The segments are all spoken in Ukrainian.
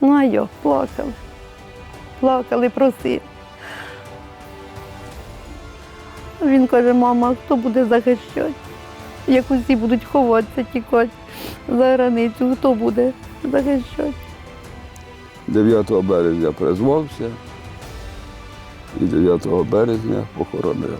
Ну а йо, плакали. Плакали, просили. Він каже, мама, хто буде захищати? Як усі будуть ховатися, тікати за границю, хто буде захищати? 9 березня призвався і 9 березня похоронив.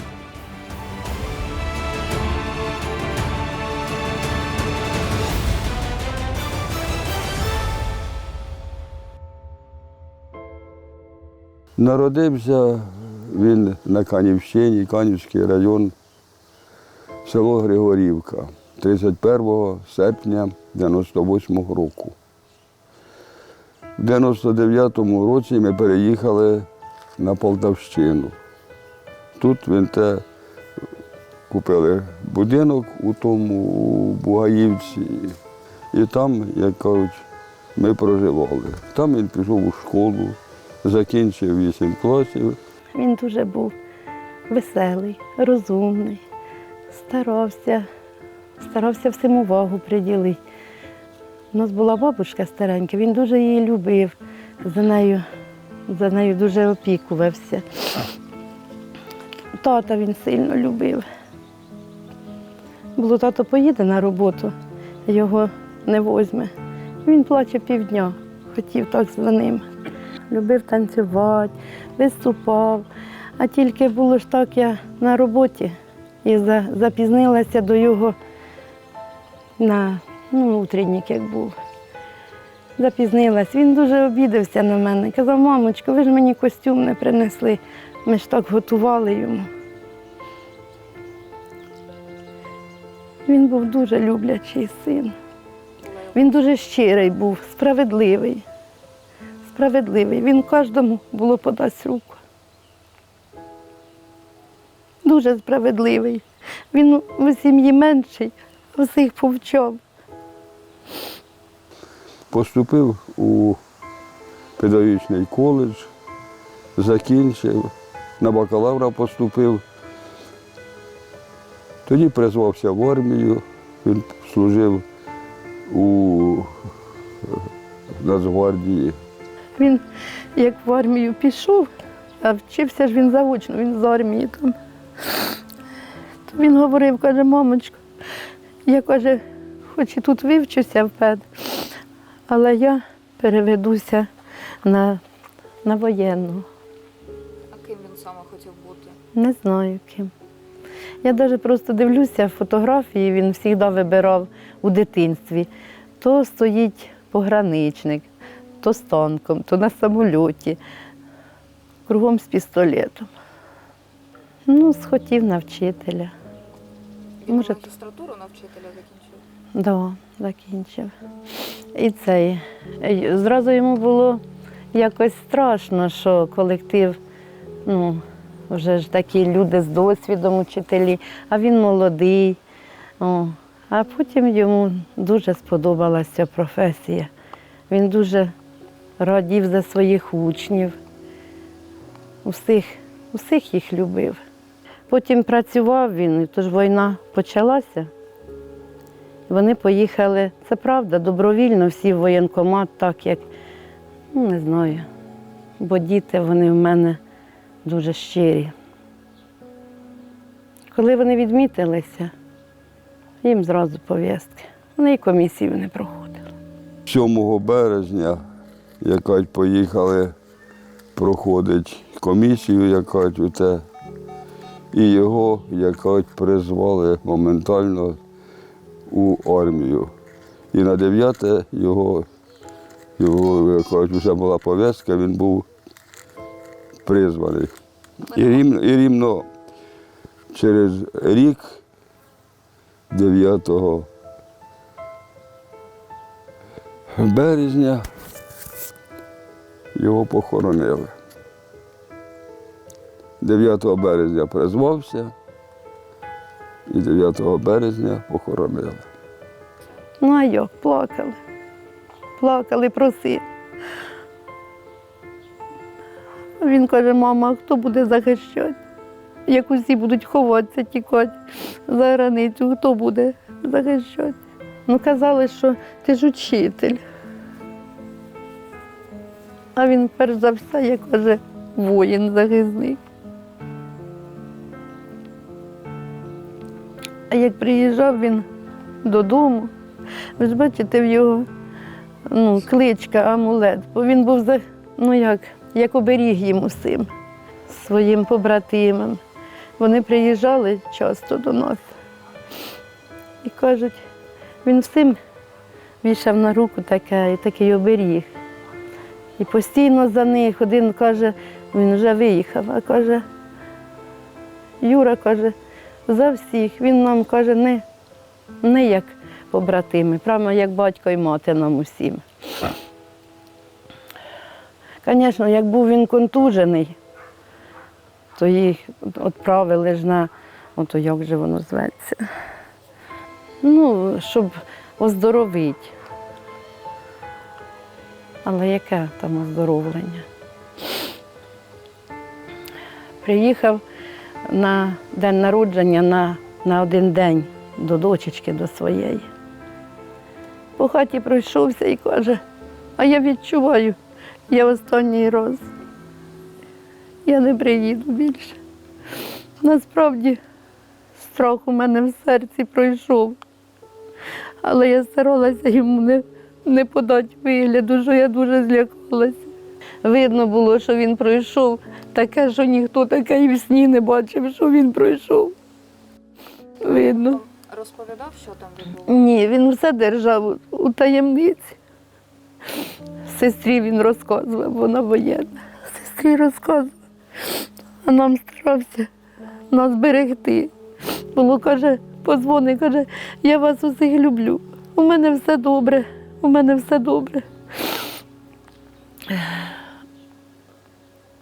Народився він на Канівщині, Канівський район, село Григорівка, 31 серпня 98 року. У 99-му році ми переїхали на Полтавщину. Тут він те купили будинок у тому у Бугаївці. І там, як кажуть, ми проживали. Там він пішов у школу, закінчив 8 класів. Він дуже був веселий, розумний, старався, старався всім увагу приділити. У нас була бабушка старенька, він дуже її любив, за нею, за нею дуже опікувався. Тата він сильно любив. Було тато поїде на роботу, його не возьме. Він плаче півдня, хотів так за ним. Любив танцювати, виступав. А тільки було ж так, я на роботі і запізнилася до його на ну, утренник, як був. Запізнилась. Він дуже обідався на мене. Казав, мамочко, ви ж мені костюм не принесли. Ми ж так готували йому. Він був дуже люблячий син. Він дуже щирий був, справедливий. Справедливий. Він кожному було подасть руку. Дуже справедливий. Він у сім'ї менший, а всіх повчав. Поступив у педагогічний коледж, закінчив, на бакалавра поступив. Тоді призвався в армію, він служив у Нацгвардії. Він як в армію пішов, а вчився ж він заочно, він з армії там. То він говорив, каже, мамочко, я каже, хоч і тут вивчуся в пед, але я переведуся на, на воєнну. А ким він саме хотів бути? Не знаю ким. Я навіть просто дивлюся фотографії, він завжди вибирав у дитинстві. То стоїть пограничник, то з танком, то на самольоті, кругом з пістолетом. Ну, схотів на вчителя. Він Може, магістратуру на вчителя закінчив? Да, закінчив. І цей. Зразу йому було якось страшно, що колектив, ну, вже ж такі люди з досвідом, учителі, а він молодий. О. А потім йому дуже сподобалася професія. Він дуже радів за своїх учнів, усіх, усіх їх любив. Потім працював він, і тож війна почалася. Вони поїхали, це правда, добровільно всі в воєнкомат, так як, ну не знаю, бо діти вони в мене дуже щирі. Коли вони відмітилися, їм зразу повістки. Вони і комісію не проходили. 7 березня, якась поїхали проходить комісію, якась у те, і його якась призвали моментально у армію. І на 9 його, його якась вже була пов'язка, він був призваний. І рівно, і рівно через рік, 9 березня, його похоронили. 9 березня призвався і 9 березня похоронили. Ну а як, плакали. Плакали, просили. Він каже, мама, хто буде захищати? Як усі будуть ховатися, тікати за границю, хто буде захищати? Ну, казали, що ти ж учитель. А він перш за все, як каже, воїн захисник. А як приїжджав він додому, ви ж бачите в його ну, кличка, амулет, бо він був за, ну як, як оберіг їм усім, своїм побратимам. Вони приїжджали часто до нас і кажуть, він всім вішав на руку таке, такий оберіг. І постійно за них один каже, він вже виїхав, а каже, Юра каже, за всіх. Він нам каже, не, не як побратими, прямо як батько і мати нам усім. Звісно, як був він контужений, то їх відправили ж на, ото як же воно зветься. Ну, щоб оздоровити. Але яке там оздоровлення? Приїхав на день народження на, на один день до дочечки, до своєї. По хаті пройшовся і каже, а я відчуваю, я останній раз. Я не приїду більше. Насправді страх у мене в серці пройшов. Але я старалася йому не, не подати вигляду, що я дуже злякалася. Видно було, що він пройшов таке, що ніхто таке і в сні не бачив, що він пройшов. Видно. Розповідав, що там відбулося? Ні, він все держав у- у таємниці. Сестрі він розказував, вона воєнна. Сестрі розказував, а нам старався нас берегти. Було, каже, позвони, каже, я вас усіх люблю. У мене все добре, у мене все добре.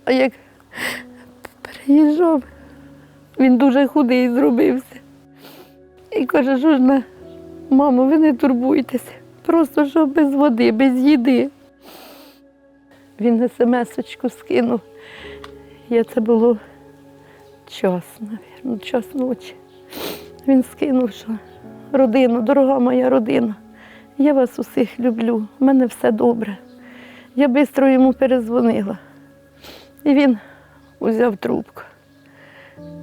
А як переїжджав, він дуже худий зробився. І каже, що ж не, мамо, ви не турбуйтеся. Просто що без води, без їди. Він смс-очку скинув. Я це було час, мабуть, час ночі. Він скинув, що родина, дорога моя родина, я вас усіх люблю, в мене все добре. Я швидко йому перезвонила. І він узяв трубку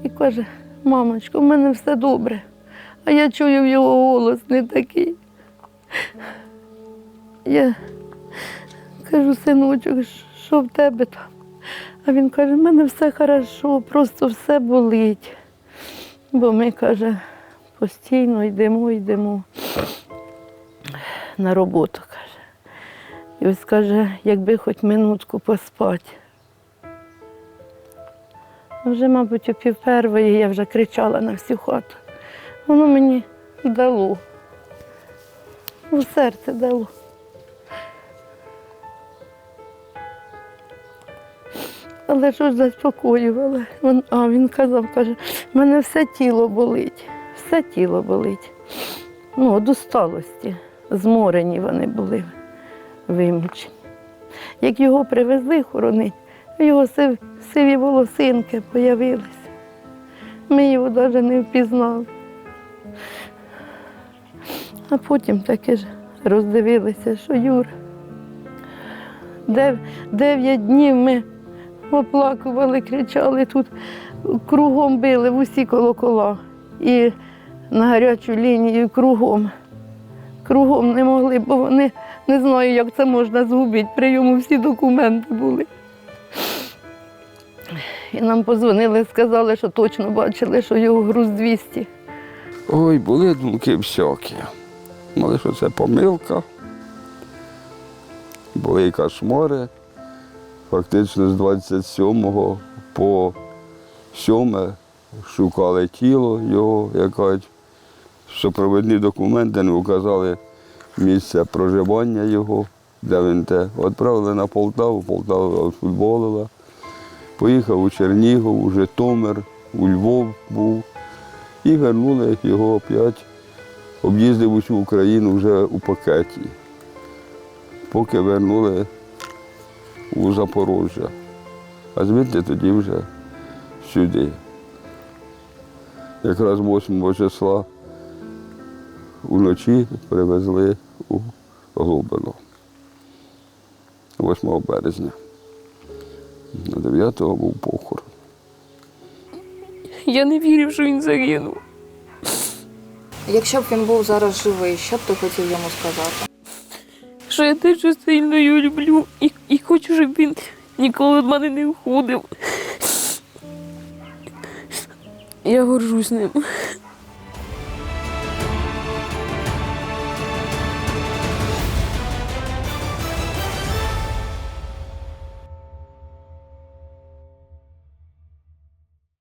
і каже, мамочко, в мене все добре. А я чую його голос не такий. Я кажу, синочок, що в тебе там? А він каже, в мене все хорошо, просто все болить. Бо ми, каже, постійно йдемо, йдемо на роботу, каже. І ось каже, якби хоч минутку поспати. Вже, мабуть, о пів первої я вже кричала на всю хату. Воно мені дало. У серце дало. Але що ж заспокоювала? Він, а він казав, каже, в мене все тіло болить, все тіло болить. Ну, від усталості. Зморені вони були вимучені. Як його привезли хоронити, його сив, сиві волосинки з'явилися. Ми його навіть не впізнали. А потім таки ж роздивилися, що Юра. Дев'ять днів ми оплакували, кричали тут, кругом били в усі колокола. І на гарячу лінію кругом. Кругом не могли, бо вони не знаю, як це можна згубити. При йому всі документи були. І нам позвонили, сказали, що точно бачили, що його груз 200. Ой, були думки всякі. Мали, що це помилка. Були кошмари. Фактично з 27 по 7 шукали тіло його, якась. Супровідні документи не вказали місце проживання його, де він те. Відправили на Полтаву, Полтава футболила. Поїхав у Чернігов, у Житомир, у Львов був. І вернули його опять, об'їздив усю Україну вже у пакеті, поки вернули у Запорожжя. А звідти тоді вже сюди. Якраз 8 числа уночі привезли у Глобино 8 березня. На 9-го був похорон. Я не вірив, що він загинув. Якщо б він був зараз живий, що б ти хотів йому сказати? Що я дуже сильно його люблю і, і хочу, щоб він ніколи від мене не уходив. Я горжусь ним.